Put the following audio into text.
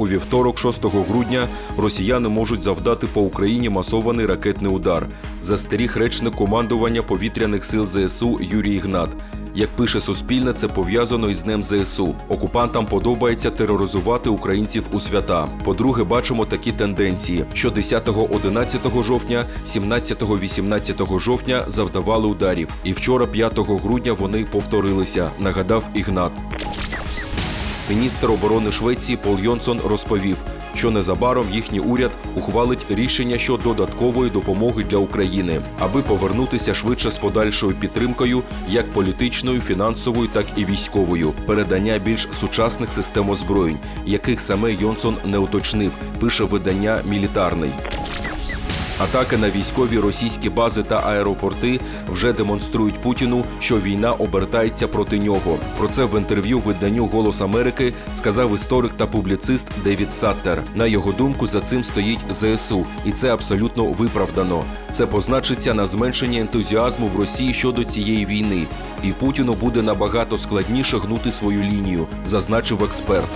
У вівторок, 6 грудня, росіяни можуть завдати по Україні масований ракетний удар. Застеріг речник командування повітряних сил ЗСУ Юрій Ігнат. Як пише Суспільне, це пов'язано із Днем ЗСУ. Окупантам подобається тероризувати українців у свята. По-друге, бачимо такі тенденції, що 10-11 жовтня, 17-18 жовтня завдавали ударів. І вчора, 5 грудня, вони повторилися, нагадав Ігнат. Міністр оборони Швеції Пол Йонсон розповів, що незабаром їхній уряд ухвалить рішення щодо додаткової допомоги для України, аби повернутися швидше з подальшою підтримкою, як політичною, фінансовою, так і військовою, передання більш сучасних систем озброєнь, яких саме Йонсон не уточнив, пише видання Мілітарний. Атаки на військові російські бази та аеропорти вже демонструють Путіну, що війна обертається проти нього. Про це в інтерв'ю виданню Голос Америки сказав історик та публіцист Девід Саттер. На його думку, за цим стоїть ЗСУ, і це абсолютно виправдано. Це позначиться на зменшенні ентузіазму в Росії щодо цієї війни, і Путіну буде набагато складніше гнути свою лінію, зазначив експерт.